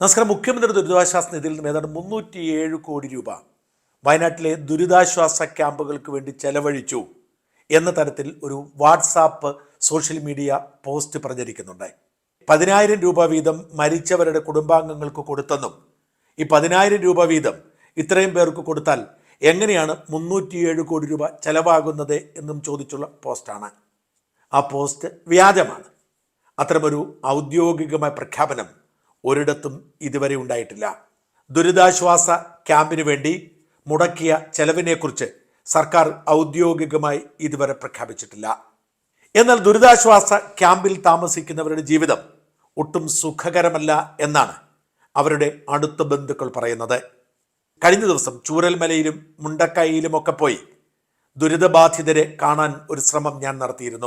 നമസ്കാരം. മുഖ്യമന്ത്രി ദുരിതാശ്വാസ നിധിയിൽ നിന്ന് ഏതാണ്ട് മുന്നൂറ്റി ഏഴ് കോടി രൂപ വയനാട്ടിലെ ദുരിതാശ്വാസ ക്യാമ്പുകൾക്ക് വേണ്ടി ചെലവഴിച്ചു എന്ന തരത്തിൽ ഒരു വാട്സാപ്പ് സോഷ്യൽ മീഡിയ പോസ്റ്റ് പ്രചരിക്കുന്നുണ്ട് പതിനായിരം രൂപ വീതം മരിച്ചവരുടെ കുടുംബാംഗങ്ങൾക്ക് കൊടുത്തെന്നും ഈ പതിനായിരം രൂപ വീതം ഇത്രയും പേർക്ക് കൊടുത്താൽ എങ്ങനെയാണ് മുന്നൂറ്റിയേഴ് കോടി രൂപ ചെലവാകുന്നത് എന്നും ചോദിച്ചുള്ള പോസ്റ്റാണ്. ആ പോസ്റ്റ് വ്യാജമാണ്. അത്തരമൊരു ഔദ്യോഗികമായ പ്രഖ്യാപനം ഒരിടത്തും ഇതുവരെ ഉണ്ടായിട്ടില്ല. ദുരിതാശ്വാസ ക്യാമ്പിനു വേണ്ടി മുടക്കിയ ചെലവിനെക്കുറിച്ച് സർക്കാർ ഔദ്യോഗികമായി ഇതുവരെ പ്രഖ്യാപിച്ചിട്ടില്ല. എന്നാൽ ദുരിതാശ്വാസ ക്യാമ്പിൽ താമസിക്കുന്നവരുടെ ജീവിതം ഒട്ടും സുഖകരമല്ല എന്നാണ് അവരുടെ അടുത്ത ബന്ധുക്കൾ പറയുന്നത്. കഴിഞ്ഞ ദിവസം ചൂരൽമലയിലും മുണ്ടക്കൈയിലും ഒക്കെ പോയി ദുരിതബാധിതരെ കാണാൻ ഒരു ശ്രമം ഞാൻ നടത്തിയിരുന്നു.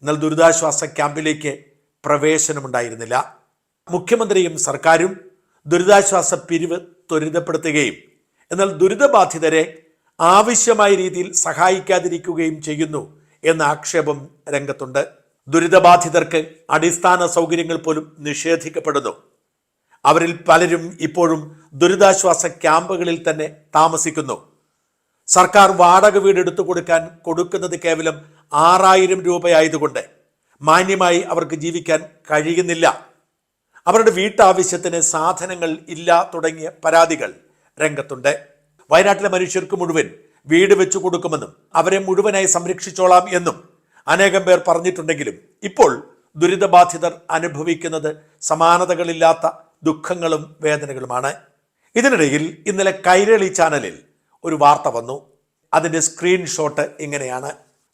എന്നാൽ ദുരിതാശ്വാസ ക്യാമ്പിലേക്ക് പ്രവേശനമുണ്ടായിരുന്നില്ല. മുഖ്യമന്ത്രിയും സർക്കാരും ദുരിതാശ്വാസ പിരിവ് ത്വരിതപ്പെടുത്തുകയും എന്നാൽ ദുരിതബാധിതരെ ആവശ്യമായ രീതിയിൽ സഹായിക്കാതിരിക്കുകയും ചെയ്യുന്നു എന്ന ആക്ഷേപം രംഗത്തുണ്ട്. ദുരിതബാധിതർക്ക് അടിസ്ഥാന സൗകര്യങ്ങൾ പോലും നിഷേധിക്കപ്പെടുന്നു. അവരിൽ പലരും ഇപ്പോഴും ദുരിതാശ്വാസ ക്യാമ്പുകളിൽ തന്നെ താമസിക്കുന്നു. സർക്കാർ വാടക വീട് എടുത്തു കൊടുക്കാൻ കൊടുക്കുന്നത് കേവലം ആറായിരം രൂപയായതുകൊണ്ട് മാന്യമായി അവർക്ക് ജീവിക്കാൻ കഴിയുന്നില്ല. അവരുടെ വീട്ടാവശ്യത്തിന് സാധനങ്ങൾ ഇല്ല തുടങ്ങിയ പരാതികൾ രംഗത്തുണ്ട്. വയനാട്ടിലെ മനുഷ്യർക്ക് മുഴുവൻ വീട് വെച്ചു കൊടുക്കുമെന്നും അവരെ മുഴുവനായി സംരക്ഷിച്ചോളാം എന്നും അനേകം പേർ പറഞ്ഞിട്ടുണ്ടെങ്കിലും ഇപ്പോൾ ദുരിതബാധിതർ അനുഭവിക്കുന്നത് സമാനതകളില്ലാത്ത ദുഃഖങ്ങളും വേദനകളുമാണ്. ഇതിനിടയിൽ ഇന്നലെ കൈരളി ചാനലിൽ ഒരു വാർത്ത വന്നു. അതിന്റെ സ്ക്രീൻഷോട്ട് ഇങ്ങനെയാണ്.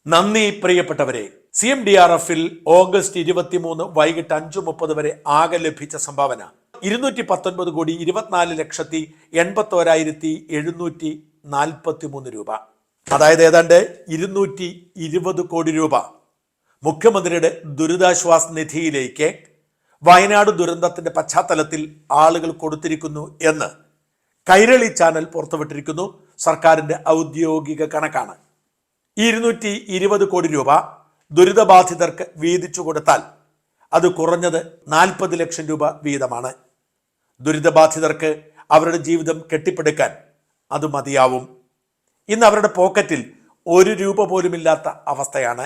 നന്ദി പ്രിയപ്പെട്ടവരെ. സി എം ഡി ആർ എഫിൽ ഓഗസ്റ്റ് ഇരുപത്തിമൂന്ന് വൈകിട്ട് അഞ്ചു മുപ്പത് വരെ ആകെ ലഭിച്ച സംഭാവന. ഇരുന്നൂറ്റി പത്തൊൻപത് കോടി ഇരുപത്തിനാല് ലക്ഷത്തി എൺപത്തോരായിരത്തി എഴുന്നൂറ്റി നാൽപ്പത്തി മൂന്ന് രൂപ. അതായത് ഏതാണ്ട് ഇരുന്നൂറ്റി ഇരുപത് കോടി രൂപ. മുഖ്യമന്ത്രിയുടെ ദുരിതാശ്വാസ നിധിയിലേക്ക് വയനാട് ദുരന്തത്തിന്റെ പശ്ചാത്തലത്തിൽ ആളുകൾ കൊടുത്തിരിക്കുന്നു എന്ന് കൈരളി ചാനൽ പുറത്തുവിട്ടിരിക്കുന്നു സർക്കാരിന്റെ ഔദ്യോഗിക കണക്കാണ്. ഇരുന്നൂറ്റി ഇരുപത് കോടി രൂപ ദുരിതബാധിതർക്ക് വീതിച്ചു കൊടുത്താൽ അത് കുറഞ്ഞത് നാൽപ്പത് ലക്ഷം രൂപ വീതമാണ്. ദുരിതബാധിതർക്ക് അവരുടെ ജീവിതം കെട്ടിപ്പടുക്കാൻ അത് മതിയാവും. ഇന്ന് അവരുടെ പോക്കറ്റിൽ ഒരു രൂപ പോലുമില്ലാത്ത അവസ്ഥയാണ്.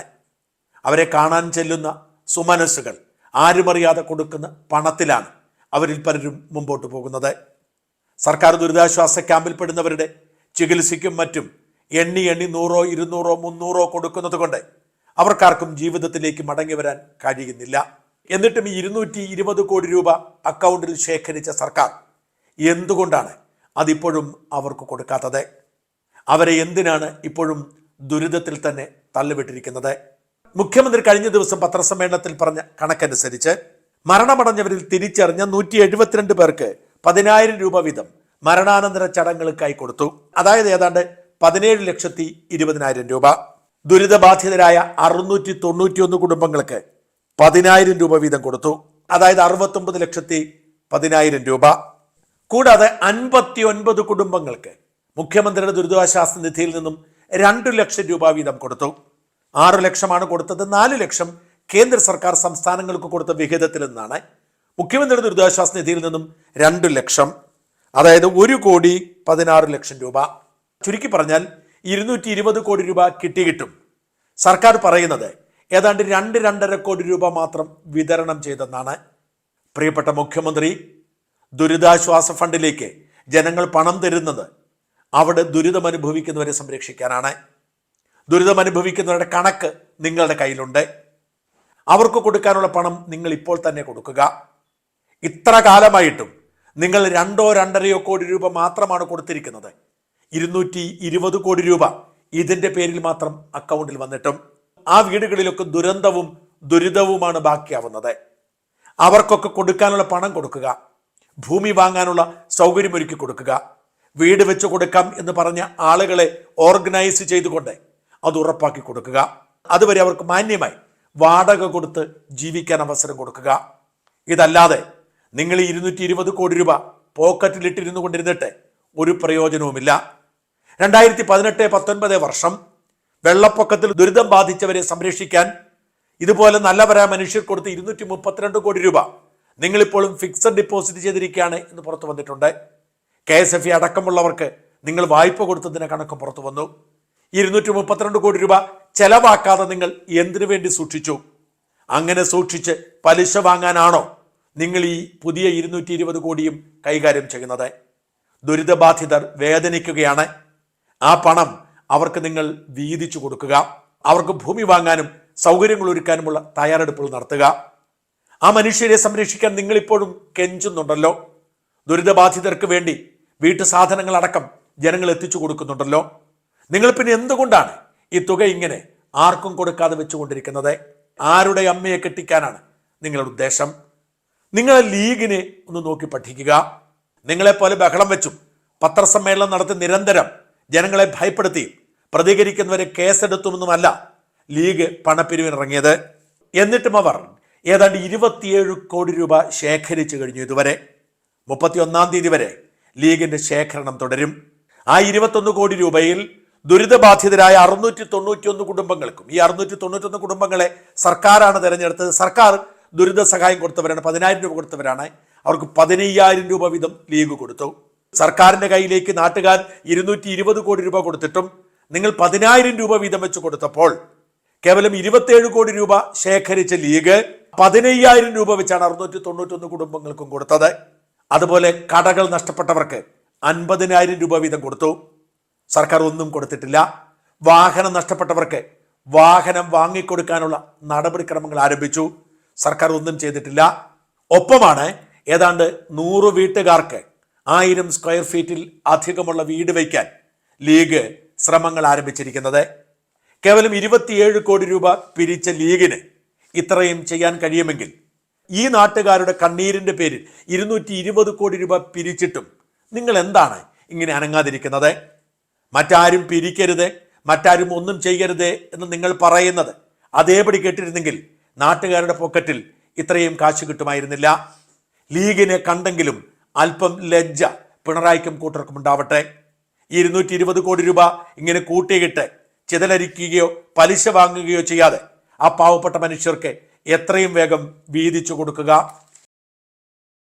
അവരെ കാണാൻ ചെല്ലുന്ന സുമനസ്സുകൾ ആരുമറിയാതെ കൊടുക്കുന്ന പണത്തിലാണ് അവരിൽ പലരും മുമ്പോട്ട് പോകുന്നത്. സർക്കാർ ദുരിതാശ്വാസ ക്യാമ്പിൽ പെടുന്നവരുടെ ചികിത്സയ്ക്കും മറ്റും എണ്ണി എണ്ണി നൂറോ ഇരുന്നൂറോ മുന്നൂറോ കൊടുക്കുന്നത് കൊണ്ട് അവർക്കാർക്കും ജീവിതത്തിലേക്ക് മടങ്ങി വരാൻ കഴിയുന്നില്ല. എന്നിട്ടും ഈ ഇരുന്നൂറ്റി ഇരുപത് കോടി രൂപ അക്കൗണ്ടിൽ ശേഖരിച്ച സർക്കാർ എന്തുകൊണ്ടാണ് അതിപ്പോഴും അവർക്ക് കൊടുക്കാത്തത്? അവരെ എന്തിനാണ് ഇപ്പോഴും ദുരിതത്തിൽ തന്നെ തള്ളിവിട്ടിരിക്കുന്നത്? മുഖ്യമന്ത്രി കഴിഞ്ഞ ദിവസം പത്രസമ്മേളനത്തിൽ പറഞ്ഞ കണക്കനുസരിച്ച് മരണമടഞ്ഞവരിൽ തിരിച്ചറിഞ്ഞ നൂറ്റി എഴുപത്തിരണ്ട് പേർക്ക് പതിനായിരം രൂപ വീതം മരണാനന്തര ചടങ്ങുകൾക്കായി കൊടുത്തു. അതായത് ഏതാണ്ട് പതിനേഴ് ലക്ഷത്തി ഇരുപതിനായിരം രൂപ. ദുരിതബാധിതരായ അറുന്നൂറ്റി തൊണ്ണൂറ്റി ഒന്ന് കുടുംബങ്ങൾക്ക് പതിനായിരം രൂപ വീതം കൊടുത്തു. അതായത് അറുപത്തൊമ്പത് ലക്ഷത്തി പതിനായിരം രൂപ. കൂടാതെ അൻപത്തി ഒൻപത് കുടുംബങ്ങൾക്ക് മുഖ്യമന്ത്രിയുടെ ദുരിതാശ്വാസ നിധിയിൽ നിന്നും രണ്ടു ലക്ഷം രൂപ വീതം കൊടുത്തു. ആറ് ലക്ഷമാണ് കൊടുത്തത് നാല് ലക്ഷം കേന്ദ്ര സർക്കാർ സംസ്ഥാനങ്ങൾക്ക് കൊടുത്ത വിഹിതത്തിൽ നിന്നാണ് മുഖ്യമന്ത്രിയുടെ ദുരിതാശ്വാസ നിധിയിൽ നിന്നും രണ്ടു ലക്ഷം. അതായത് ഒരു കോടി പതിനാറ് ലക്ഷം രൂപ. ചുരുക്കി പറഞ്ഞാൽ ഇരുന്നൂറ്റി ഇരുപത് കോടി രൂപ കിട്ടി കിട്ടും. സർക്കാർ പറയുന്നത് ഏതാണ്ട് രണ്ട് രണ്ടര കോടി രൂപ മാത്രം വിതരണം ചെയ്തെന്നാണ്. പ്രിയപ്പെട്ട മുഖ്യമന്ത്രി ദുരിതാശ്വാസ ഫണ്ടിലേക്ക് ജനങ്ങൾ പണം തരുന്നത് അവിടെ ദുരിതമനുഭവിക്കുന്നവരെ സംരക്ഷിക്കാനാണ്. ദുരിതമനുഭവിക്കുന്നവരുടെ കണക്ക് നിങ്ങളുടെ കയ്യിലുണ്ട്. അവർക്ക് കൊടുക്കാനുള്ള പണം നിങ്ങൾ ഇപ്പോൾ തന്നെ കൊടുക്കുക. ഇത്ര കാലമായിട്ടും നിങ്ങൾ രണ്ടോ രണ്ടരയോ കോടി രൂപ മാത്രമാണ് കൊടുത്തിരിക്കുന്നത്. ഇരുന്നൂറ്റി ഇരുപത് കോടി രൂപ ഇതിന്റെ പേരിൽ മാത്രം അക്കൗണ്ടിൽ വന്നിട്ടും ആ വീടുകളിലൊക്കെ ദുരന്തവും ദുരിതവുമാണ് ബാക്കിയാവുന്നത്. അവർക്കൊക്കെ കൊടുക്കാനുള്ള പണം കൊടുക്കുക ഭൂമി വാങ്ങാനുള്ള സൗകര്യമൊരുക്കി കൊടുക്കുക വീട് വെച്ച് കൊടുക്കാം എന്ന് പറഞ്ഞ ആളുകളെ ഓർഗനൈസ് ചെയ്തുകൊണ്ട് അത് ഉറപ്പാക്കി കൊടുക്കുക. അതുവരെ അവർക്ക് മാന്യമായി വാടക കൊടുത്ത് ജീവിക്കാൻ അവസരം കൊടുക്കുക. ഇതല്ലാതെ നിങ്ങൾ ഈ ഇരുന്നൂറ്റി ഇരുപത് കോടി രൂപ പോക്കറ്റിലിട്ടിരുന്നു കൊണ്ടിരുന്നിട്ട് ഒരു പ്രയോജനവുമില്ല. രണ്ടായിരത്തി പതിനെട്ട് പത്തൊൻപത് വർഷം വെള്ളപ്പൊക്കത്തിൽ ദുരിതം ബാധിച്ചവരെ സംരക്ഷിക്കാൻ ഇതുപോലെ നല്ലവരായ മനുഷ്യർ കൊടുത്ത് ഇരുന്നൂറ്റി മുപ്പത്തിരണ്ട് കോടി രൂപ നിങ്ങളിപ്പോഴും ഫിക്സഡ് ഡിപ്പോസിറ്റ് ചെയ്തിരിക്കുകയാണ് എന്ന് പുറത്തു വന്നിട്ടുണ്ട്. കെ എസ് എഫ് ഇ അടക്കമുള്ളവർക്ക് നിങ്ങൾ വായ്പ കൊടുത്തതിന് കണക്ക് പുറത്തു വന്നു. ഇരുന്നൂറ്റി മുപ്പത്തിരണ്ട് കോടി രൂപ ചെലവാക്കാതെ നിങ്ങൾ എന്തിനു വേണ്ടി സൂക്ഷിച്ചു? അങ്ങനെ സൂക്ഷിച്ച് പലിശ വാങ്ങാനാണോ നിങ്ങൾ ഈ പുതിയ ഇരുന്നൂറ്റി കോടിയും കൈകാര്യം ചെയ്യുന്നത്? ദുരിതബാധിതർ വേദനിക്കുകയാണ്. ആ പണം അവർക്ക് നിങ്ങൾ വീതിച്ചു കൊടുക്കുക. അവർക്ക് ഭൂമി വാങ്ങാനും സൗകര്യങ്ങൾ ഒരുക്കാനുമുള്ള തയ്യാറെടുപ്പുകൾ നടത്തുക. ആ മനുഷ്യരെ സംരക്ഷിക്കാൻ നിങ്ങളിപ്പോഴും കെഞ്ചുന്നുണ്ടല്ലോ. ദുരിതബാധിതർക്ക് വേണ്ടി വീട്ടു സാധനങ്ങളടക്കം ജനങ്ങൾ എത്തിച്ചു കൊടുക്കുന്നുണ്ടല്ലോ. നിങ്ങൾ പിന്നെ എന്തുകൊണ്ടാണ് ഈ തുക ഇങ്ങനെ ആർക്കും കൊടുക്കാതെ വെച്ചുകൊണ്ടിരിക്കുന്നത്? ആരുടെ അമ്മയെ കെട്ടിക്കാനാണ് നിങ്ങളുടെ ഉദ്ദേശം? നിങ്ങളെ ലീഗിനെ ഒന്ന് നോക്കി പഠിക്കുക. നിങ്ങളെപ്പോലെ ബഹളം വെച്ചും പത്രസമ്മേളനം നടത്തി നിരന്തരം ജനങ്ങളെ ഭയപ്പെടുത്തി പ്രതികരിക്കുന്നവരെ കേസെടുത്തുമെന്നുമല്ല ലീഗ് പണപ്പിരിവിനിറങ്ങിയത്. എന്നിട്ടും അവർ ഏതാണ്ട് ഇരുപത്തിയേഴ് കോടി രൂപ ശേഖരിച്ചു കഴിഞ്ഞു ഇതുവരെ. മുപ്പത്തിയൊന്നാം തീയതി വരെ ലീഗിന്റെ ശേഖരണം തുടരും. ആ ഇരുപത്തൊന്ന് കോടി രൂപയിൽ ദുരിതബാധിതരായ അറുന്നൂറ്റി തൊണ്ണൂറ്റിയൊന്ന് കുടുംബങ്ങൾക്കും ഈ അറുന്നൂറ്റി തൊണ്ണൂറ്റൊന്ന് കുടുംബങ്ങളെ സർക്കാരാണ് തിരഞ്ഞെടുത്തത്. സർക്കാർ ദുരിത സഹായം കൊടുത്തവരാണ് പതിനായിരം രൂപ കൊടുത്തവരാണ്. അവർക്ക് പതിനയ്യായിരം രൂപ വീതം ലീഗ് കൊടുത്തു. സർക്കാരിന്റെ കയ്യിലേക്ക് നാട്ടുകാർ ഇരുന്നൂറ്റി ഇരുപത് കോടി രൂപ കൊടുത്തിട്ടും നിങ്ങൾ പതിനായിരം രൂപ വീതം വെച്ച് കൊടുത്തപ്പോൾ കേവലം ഇരുപത്തിയേഴ് കോടി രൂപ ശേഖരിച്ച ലീഗ് പതിനയ്യായിരം രൂപ വെച്ചാണ് അറുന്നൂറ്റി തൊണ്ണൂറ്റൊന്ന് കുടുംബങ്ങൾക്കും കൊടുത്തത്. അതുപോലെ കടകൾ നഷ്ടപ്പെട്ടവർക്ക് അൻപതിനായിരം രൂപ വീതം കൊടുത്തു. സർക്കാർ ഒന്നും കൊടുത്തിട്ടില്ല. വാഹനം നഷ്ടപ്പെട്ടവർക്ക് വാഹനം വാങ്ങിക്കൊടുക്കാനുള്ള നടപടിക്രമങ്ങൾ ആരംഭിച്ചു. സർക്കാർ ഒന്നും ചെയ്തിട്ടില്ല. ഒപ്പമാണ് ഏതാണ്ട് നൂറ് വീട്ടുകാർക്ക് ആയിരം സ്ക്വയർ ഫീറ്റിൽ അധികമുള്ള വീട് വയ്ക്കാൻ ലീഗ് ശ്രമങ്ങൾ ആരംഭിച്ചിരിക്കുന്നത്. കേവലം ഇരുപത്തിയേഴ് കോടി രൂപ പിരിച്ച ലീഗിന് ഇത്രയും ചെയ്യാൻ കഴിയുമെങ്കിൽ ഈ നാട്ടുകാരുടെ കണ്ണീരിന്റെ പേരിൽ ഇരുന്നൂറ്റി ഇരുപത് കോടി രൂപ പിരിച്ചിട്ടും നിങ്ങൾ എന്താണ് ഇങ്ങനെ അനങ്ങാതിരിക്കുന്നത്? മറ്റാരും പിരിക്കരുത് മറ്റാരും ഒന്നും ചെയ്യരുത് എന്ന് നിങ്ങൾ പറയുന്നത് അതേപടി കേട്ടിരുന്നെങ്കിൽ നാട്ടുകാരുടെ പോക്കറ്റിൽ ഇത്രയും കാശ് കിട്ടുമായിരുന്നില്ല. ലീഗിനെ കണ്ടെങ്കിലും അല്പം ലജ്ജ പിണറായിക്കും കൂട്ടർക്കും ഉണ്ടാവട്ടെ ഇരുന്നൂറ്റി ഇരുപത് കോടി രൂപ ഇങ്ങനെ കൂട്ടിയിട്ട് ചിതലരിക്കുകയോ പലിശ വാങ്ങുകയോ ചെയ്യാതെ ആ പാവപ്പെട്ട മനുഷ്യർക്ക് എത്രയും വേഗം വീതിച്ചു കൊടുക്കുക.